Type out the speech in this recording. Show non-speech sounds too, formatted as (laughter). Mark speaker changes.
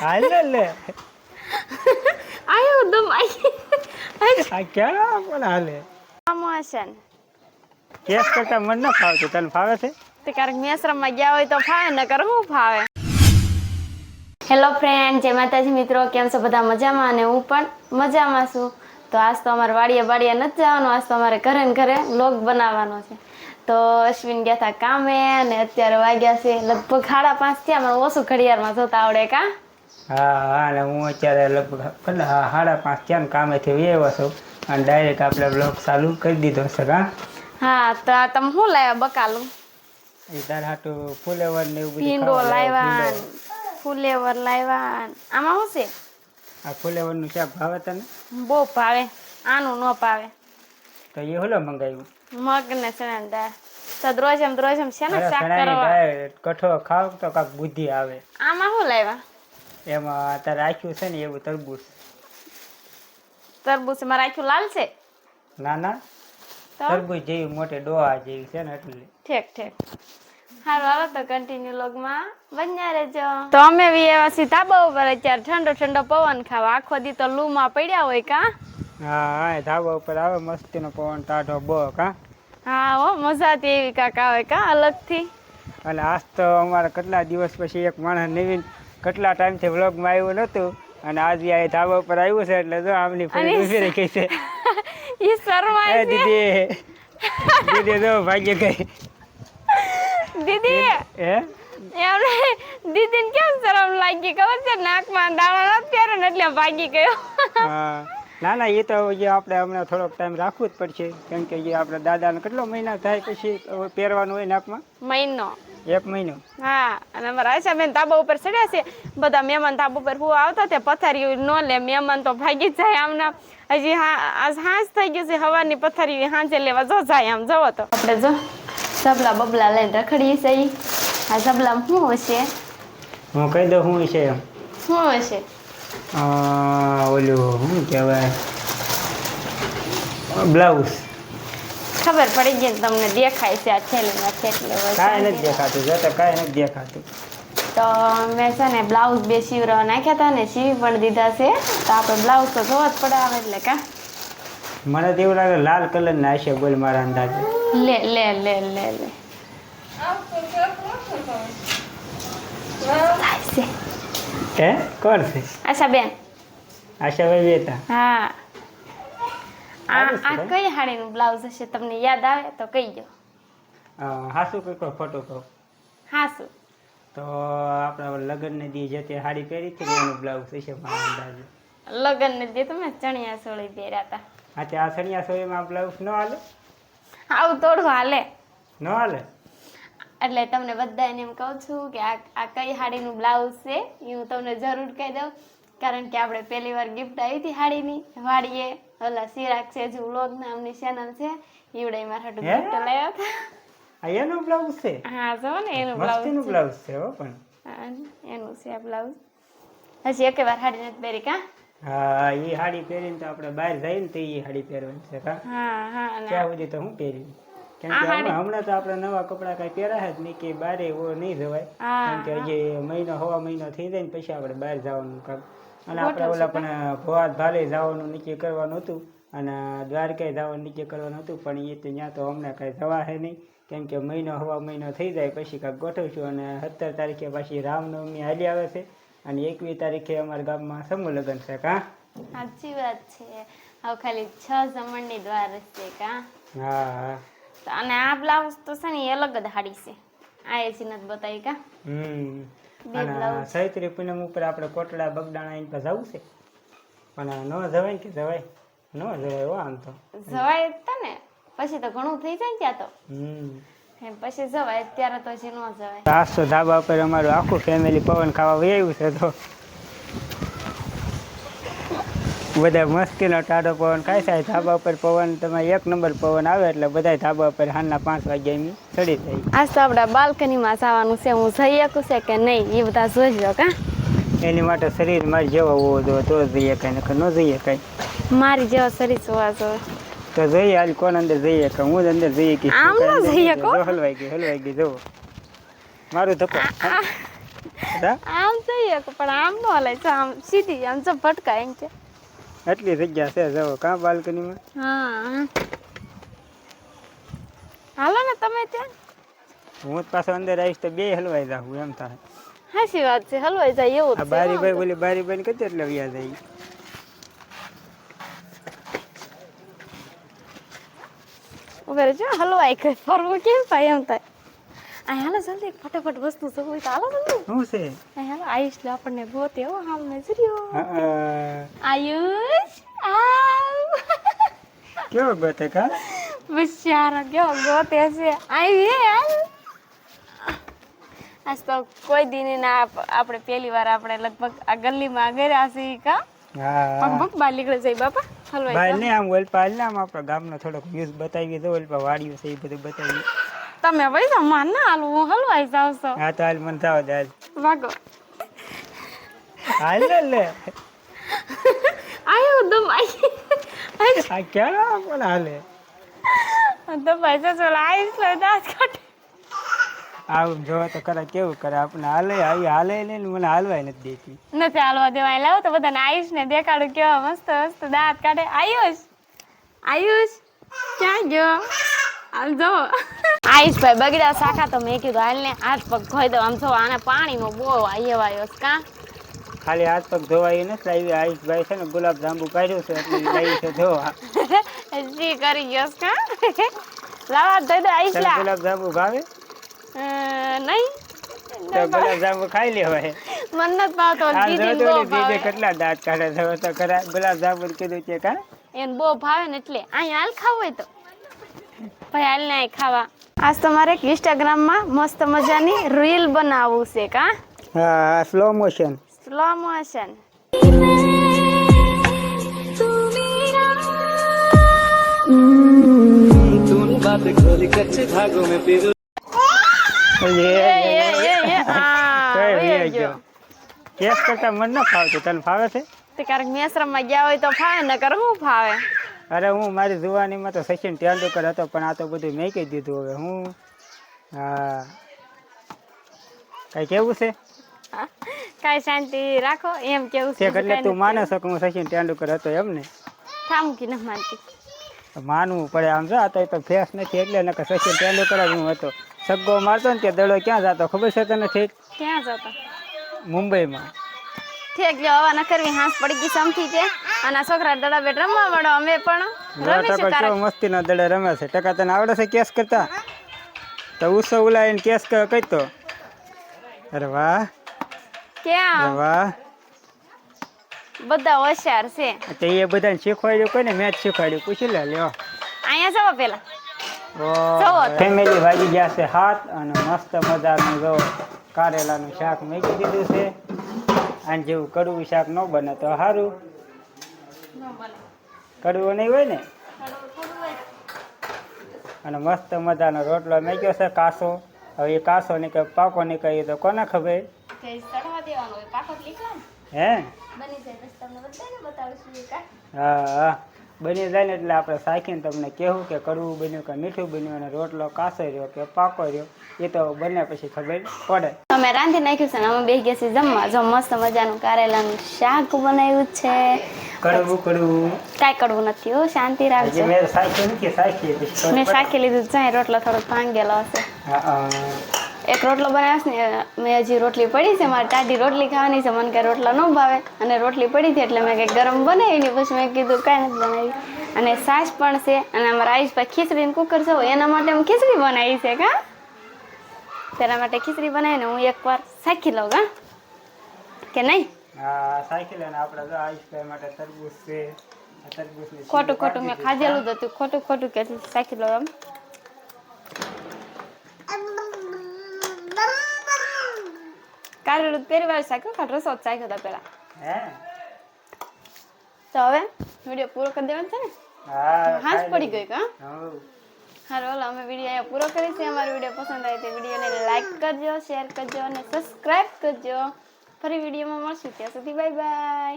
Speaker 1: હાલ લે
Speaker 2: આયો દમ
Speaker 1: આ ક્યાં પણ હાલે
Speaker 2: પ્રમોશન
Speaker 1: કેસ કરતા મન ન ફાવતું તને ફાવે છે
Speaker 2: તે ક્યારેક મેસરમમાં ગયા હોય તો ફાવે નકર હું ફાવે હેલો ફ્રેન્ડ જય માતાજી મિત્રો કેમ છો બધા મજામાં અને હું પણ મજામાં છું તો આજ તો અમારે વાડીએ વાડીએ નથી જવાનું આજ તો અમારે ઘરે ને ઘરે લોગ બનાવવાનો છે તો અશ્વિન ગયા હતા કામે અને અત્યારે વાગ્યા છે લગભગ સાડા પાંચ થયા મને ઓછું ઘડિયાળમાં જોતા આવડે કા
Speaker 1: હા અને હું અત્યારે લગભગ કેટલા સાડા પાંચ ત્યાં કામેથી વ્યવ છું. અને ડાયરેક્ટ આપણે બ્લોગ ચાલુ કરી દીધો છે કા
Speaker 2: હા તો આ તમે શું લાવ્યા બકાલું?
Speaker 1: એ તાર હાટું ફુલેવર ને એવું બધું
Speaker 2: ભીંડો લાવ્યા ફુલેવર લાવ્યા આમાં શું છે?
Speaker 1: આ ફુલેવરનું શાક ભાવે તને?
Speaker 2: બહુ ભાવે આનું ન ભાવે.
Speaker 1: તો એ હોલો મંગાવ્યું?
Speaker 2: મગ ને ચણા દાળ દ્રોજમ છે ને શાક કરવા?
Speaker 1: કઠો ખાવ તો કાક બુદ્ધિ આવે.
Speaker 2: આમાં શું લાવ્યા?
Speaker 1: એમાં તારે રાખ્યું છે ને એવું તરબૂચ.
Speaker 2: તરબૂચમાં રાખ્યું લાલ છે?
Speaker 1: ના ના. તરબૂચ જેવી મોટી ડોહા જેવી છે ને એટલે.
Speaker 2: ઠીક ઠીક. હારું હાલો તો કન્ટિન્યુ લોગમાં બન્યા રહેજો. તો અમે બી એવા સીધા બહુ ઉપર અત્યારે ઠંડો ઠંડો પવન ખાવા. આખો દી તો લૂમાં પડ્યા હોય કા?
Speaker 1: હા હા ધાબા ઉપર આવે મસ્તીનો પવન ટાઢો બો કા?
Speaker 2: હા હો મજા તેવી કાકા હોય આવે કા અલગથી?
Speaker 1: અને આજ તો અમારે કેટલા દિવસ પછી એક માણસ નવીન કેટલા ટાઈમથી વ્લોગમાં આવ્યું નહોતું અને આજે આ ધાબા ઉપર આવ્યું છે એટલે જો આમની ફરી ઊભી રહી છે. (laughs)
Speaker 2: એ શરમાય છે.
Speaker 1: દીદી દીદી જો ભાગ્ય ગઈ.
Speaker 2: દીદી!
Speaker 1: હે?
Speaker 2: એમને દીદીને કેમ શરમ લાગી? ખબર છે? નાકમાં દાણા અત્યારે એટલે ભાગી ગયો.
Speaker 1: હા. ના ના એ તો જે આપણે હમણાં થોડોક ટાઈમ રાખવું જ પડશે. કેમ કે જે આપણે દાદાને કેટલો મહિના થાય પછી પહેરવાનું હોય નાકમાં?
Speaker 2: મહિનો.
Speaker 1: એક મહિનો.
Speaker 2: હા અને અમારા આશાબેન તાબા ઉપર ચડ્યા છે. બધા મહેમાન તાબા ઉપર હું આવતા તે પથારી ન લે મહેમાન તો ભાગી જ જાય આમના. હજી હા આજ હાંસ થઈ ગયું છે હવાની પથારી હાંજે લેવા જો જાય આમ જવો તો. આપણે જો સબલા બબલા લઈને રખડીએ છે આ સબલામાં શું હશે?
Speaker 1: હું કહી દઉં શું છે
Speaker 2: શું હશે?
Speaker 1: ઓલું શું કહેવાય? બ્લાઉઝ.
Speaker 2: ખબર પડી ગઈ ને તમને દેખાય છે આ થેલીમાં થેટલે
Speaker 1: કાંઈ નથી દેખાતું જો તો કાંઈ નથી દેખાતું.
Speaker 2: તો મેં છે ને બ્લાઉઝ બે સીવરાવા નાખ્યા હતા ને સીવી પણ દીધા છે. તો આપણે બ્લાઉઝ તો જોવા જ પડે આવે એટલે કા?
Speaker 1: મને તો એવું લાગે લાલ કલરના હશે બોલ મારા અંદાજે.
Speaker 2: લે લે લે લે લે. છે
Speaker 1: હે? કોણ છે?
Speaker 2: આશા બેન
Speaker 1: આશાભાઈ બેતા
Speaker 2: હા. આ આ કઈ હાડીનું બ્લાઉઝ હશે? તમને યાદ આવે તો કહી દો
Speaker 1: હાસુ કઈ કોઈ ફોટો કહો
Speaker 2: હાસુ.
Speaker 1: તો આપણા લગ્નને દી જે તે સાડી પહેરી હતી એનું બ્લાઉઝ હશે મારા અંદાજે.
Speaker 2: લગ્ન ને દે તમે ચણિયા સોળી પહેર્યા હતા
Speaker 1: હા તે આ ચણિયા સોળીમાં બ્લાઉઝ ન હાલે?
Speaker 2: આવું થોડું હાલે.
Speaker 1: ન હાલે?
Speaker 2: એટલે તમને બધાને એમ કહું છું કે આ આ કઈ હાડીનું બ્લાઉઝ છે એ હું તમને જરૂર કહી દઉં. કારણ કે આપણે પહેલી વાર ગિફ્ટ આવી હતી હાડીની વાડીએ. ઓલા સિરાગ છે જે વ્લોગ નામની ચેનલ છે ઈવડે મારા હાટુ
Speaker 1: હે?
Speaker 2: ગિફ્ટ લાવ્યા હતા
Speaker 1: આ એનો બ્લાઉઝ છે
Speaker 2: હા જો ને એનું
Speaker 1: મસ્તીનું
Speaker 2: બ્લાઉઝ
Speaker 1: બ્લાઉઝ છે હો પણ
Speaker 2: હા, એનું છે આ બ્લાઉઝ હજી એક વાર હાડી નથી પહેરી કા
Speaker 1: હા એ હાડી પહેરીને તો આપણે બહાર જઈએ ને તો એ સાડી પહેરવાની છે કા
Speaker 2: હા હા અને
Speaker 1: ત્યાં સુધી તો હું પહેરી કેમ
Speaker 2: આ
Speaker 1: કે
Speaker 2: હાડી-
Speaker 1: હમણાં હમણાં તો આપણે નવા કપડાં કાંઈ પહેર્યા જ નહીં કે બારે એવો નહીં જવાય
Speaker 2: હા,
Speaker 1: કેમ કે હજી મહિનો હવા મહિનો થઈ જાય ને પછી આપણે બહાર જવાનું કામ અને આપણે ઓલા પણ ભવાત ભાલે જવાનું નક્કી કરવાનું હતું અને દ્વારકાએ જવાનું નક્કી કરવાનું હતું પણ એ તો ત્યાં તો હમણાં કાંઈ જવા હે નહીં. કેમ કે મહિનો હવા મહિનો થઈ જાય પછી કાંઈક ગોઠવશું અને સત્તર તારીખે પછી રામનવમી હાલી આવે છે અને એકવીસ તારીખે અમારા ગામમાં સમૂહ લગ્ન છે કા?
Speaker 2: સાચી વાત છે. હવે ખાલી છ જમણની દ્વાર છે કા?
Speaker 1: હા
Speaker 2: અને આ બ્લાઉઝ તો છે ને અલગ જ હાડી છે. આ એ નથી બતાવી કા?
Speaker 1: હમ. અને
Speaker 2: બ્લાઉઝ.
Speaker 1: પૂનમ ઉપર આપણે કોટડા બગડાણા એની પાસે જવું છે. પણ ન જવાય કે જવાય? ન જવાય હો આમ તો.
Speaker 2: જવાય જ તા ને. પછી તો ઘણું થઈ જાય ત્યાં તો.
Speaker 1: હમ.
Speaker 2: એમ પછી જવાય અત્યારે તો હજી ન જવાય.
Speaker 1: આસો ધાબા પર અમારું આખું ફેમિલી પવન ખાવા વહી છે તો બધા મસ્તીનો ટાઢો પવન ખાય થાય ધાબા ઉપર પવન તમે એક નંબર પવન આવે એટલે બધા ધાબા ઉપર હાલના પાંચ વાગ્યા એમ ચડી જાય
Speaker 2: આજ તો આપણે બાલ્કનીમાં જવાનું છે હું જઈ શકું છે કે નહીં એ બધા જોઈજો કા.
Speaker 1: એની માટે શરીર મારી જેવો હોવો જોઈએ તો જઈએ કાંઈ નકર ન જઈએ કાંઈ.
Speaker 2: મારી જેવા શરીર જોવા જોઈએ.
Speaker 1: તો જઈએ હાલ કોણ અંદર જઈએ કે હું જ અંદર જઈએ કે
Speaker 2: આમ ન જઈએ કો?
Speaker 1: હલવાઈ ગઈ હલવાઈ ગઈ જોવો મારું ધક્કો?
Speaker 2: આમ જઈએ પણ આમ ન હલાય છે આમ સીધી આમ જો ભટકાય એમ છે
Speaker 1: એટલી જગ્યા છે જવો કાં બાલ્કનીમાં?
Speaker 2: હા. હાલો ને તમે ત્યાં?
Speaker 1: હું પાછો અંદર આવીશ તો બે હલવાઈ જાઉં એમ થાય.
Speaker 2: હાચી વાત છે હલવાઈ જાય એવું
Speaker 1: આ
Speaker 2: છે
Speaker 1: બારી ભાઈ બોલી બારી ભાઈ કદી એટલે વ્યા જાય.
Speaker 2: ઉભે રહેજો હલવાઈ કરે ફરવું કેમ થાય એમ થાય. હાલો જલ્દી ફટાફટ વસ્તુ જોવું હોય તો હાલો જલ્દી.
Speaker 1: શું છે?
Speaker 2: હાલો આયુષ લે આપણને ગોતે હો હાલ ને જર્યો આયુષ આવ.
Speaker 1: કેવો ગોતે કા?
Speaker 2: બિચારો કેવો ગોતે છે. આવી હે હાલ. આજ તો કોઈ દી ના આપ- આપણે પહેલી વાર આપણે લગભગ આ ગલીમાં ગયા છીએ કા?
Speaker 1: હા
Speaker 2: પગ બહાર નીકળે છે બાપા હલવાઈ બહાર
Speaker 1: ને આમ ઓલપા હાલ આમ આપણા ગામનો થોડોક વ્યૂઝ બતાવીએ તો ઓલપા વાડીઓ છે એ બધું બતાવીએ.
Speaker 2: તમે પૈસા માન ના હાલ હું હલવાઈ જાઉં છો.
Speaker 1: હા તો હાલ મને જાવ દે હાલ.
Speaker 2: વાગો.
Speaker 1: હાલ લે
Speaker 2: આયો દમાઈ
Speaker 1: આ ક્યાં પણ હાલે?
Speaker 2: દમાઈ જશો આઈસ લે દાસ કાઢે.
Speaker 1: આવું જોવા તો કરે કેવું કરે આપણે હાલે આવી હાલે ને ને મને હાલવાય નથી દેતી.
Speaker 2: નથી હાલવા દેવાય. લાવો તો બધાને આયુષ ને દેખાડું કેવા મસ્ત મસ્ત દાંત કાઢે. આયુષ આયુષ ક્યાં ગયો? આમ જો આયુષભાઈ બગડ્યા શાખા તો મેં કીધું હાલ ને હાથ પગ ધોઈ દો આમ જો આને પાણીમાં બહુ આયો આવ્યો છે કાં?
Speaker 1: ખાલી હાથ પગ ધોવાય નથી આવી આયુષભાઈ છે ને ગુલાબ જાંબુ કાઢ્યું છે એટલે લાવી છે ધોવા.
Speaker 2: જી કરી ગયો છે કાં? લાવા ધોઈ દો આયુષ. લા
Speaker 1: ગુલાબ જાંબુ ભાવે?
Speaker 2: નહીં.
Speaker 1: તો ગુલાબ જાંબુ ખાઈ લેવાય.
Speaker 2: મન નથી ભાવતો દીદી બહુ
Speaker 1: તો
Speaker 2: ભાવે.
Speaker 1: કેટલા દાંત કાઢે છે? તો ખરા ગુલાબ જાંબુ કીધું છે કા?
Speaker 2: એને બહુ ભાવે ને એટલે અહીંયા હાલ ખાવ હોય તો. ભાઈ હાલ ને ખાવા. આજ તમારે એક ઇન્સ્ટાગ્રામમાં મસ્ત મજાની રીલ બનાવવું છે કા
Speaker 1: હા? Slow motion
Speaker 2: slow motion
Speaker 1: case કરતા મન ન ફાવતું. તને ફાવે છે?
Speaker 2: તે ક્યારેક ગયા હોય તો ફાવે ન હું ફાવે?
Speaker 1: અરે હું મારી જુવાનીમાં તો સચિન તેંડુલકર હતો પણ આ તો બધું મેં કહી દીધું હવે. હું? હા. કઈ કેવું છે?
Speaker 2: કાંઈ શાંતિ રાખો એમ કેવું છે
Speaker 1: એટલે તું માને છો કે હું સચિન તેંડુલકર હતો એમ ને?
Speaker 2: થામુકી ન માનતી.
Speaker 1: માનવું પડે આમ જો આ તો તો ફેસ નથી એટલે નકર સચિન તેંડુલકર જ હું હતો. સગ્ગો મારતો ને તે દડો ક્યાં જતો ખબર છે તને ઠીક?
Speaker 2: ક્યાં જતો?
Speaker 1: મુંબઈમાં.
Speaker 2: ઠીક જો હવા કરવી હાંસ પડી ગઈ સમથી છે અને છોકરા દડા બેટ રમવા વાળો અમે પણ રમીશું
Speaker 1: કેવો મસ્તીના દડે રમે છે. ટકા તને આવડે છે કેસ કરતા? તો ઉસો ઉલાઈને કેસ ક- કરતો અરે વાહ.
Speaker 2: ક્યાં?
Speaker 1: વાહ.
Speaker 2: બધા હોશિયાર છે.
Speaker 1: તો એ બધાને શીખવાડ્યું કોઈને? મેચ શીખવાડ્યું. પૂછી લે લ્યો.
Speaker 2: અહીંયા જવો પેલા.
Speaker 1: ફેમિલી વાગી ગયા છે હાથ અને મસ્ત મજાનું જો કારેલાનું શાક મેકી દીધું છે. આને જેવું કડવું શાક ન બને તો સારું કડવું નહીં હોય ને? અને મસ્ત મજાનો રોટલો મેક્યો છે કાસો. હવે એ કાસો ને કે પાકો ને કહીએ તો કોને ખબર? હે? હા હા. બની જાય ને એટલે આપણે સાખીને તમને કહેવું કે કડવું બન્યું કે મીઠું બન્યું અને રોટલો કાસો રહ્યો કે પાકો રહ્યો એ તો બને પછી ખબર પડે.
Speaker 2: અમે રાંધી નાખ્યું છે ને અમે બે ગયા જમવા. જો મસ્ત મજાનું કારેલાનું શાક બનાવ્યું છે.
Speaker 1: કડવું કડવું.
Speaker 2: કાંઈ કરવું નથી હો શાંતિ રાખજો.
Speaker 1: મેં સાખી નથી સાખી
Speaker 2: મેં સાખી લીધું જાય રોટલો થોડોક ભાંગેલો હશે.
Speaker 1: હા.
Speaker 2: એક રોટલો બનાવ્યો છે ને મેં હજી રોટલી પડી છે મારે ટાઢી રોટલી ખાવાની છે મને કાંઈ રોટલા ન ભાવે. અને રોટલી પડી હતી એટલે મેં કંઈક ગરમ બનાવી ને પછી મેં કીધું કાંઈ નથી બનાવી. અને સાસ પણ છે અને અમારા આયુષભાઈ ખીચડીનું કુકર છે એના માટે હું ખીચડી બનાવી છે કા? તેના માટે ખીચડી બનાવીને હું એકવાર શાખી લઉં હા કે નહીં?
Speaker 1: સાયકલ અને આપણે જો આયુષભાઈ માટે તરબૂચ છે. આ
Speaker 2: ખોટું ખોટું મેં ખાધેલું જ હતું ખોટું ખોટું કે લઉં એમ કારેલું પહેલી વાર શાક્યું ખાટ રસો જ હતા
Speaker 1: પેલા
Speaker 2: તો હવે વીડિયો પૂરો કરી દેવાનો છે ને
Speaker 1: હા
Speaker 2: પડી. ગઈ કા. હાલો હાલો અમે વીડિયો અહીંયા પૂરો કરીશું અમારો વીડિયો પસંદ આવે તો વિડીયોને લાઈક કરજો શેર કરજો અને સબસ્ક્રાઇબ કરજો ફરી વિડીયોમાં મળશું ત્યાં સુધી બાય બાય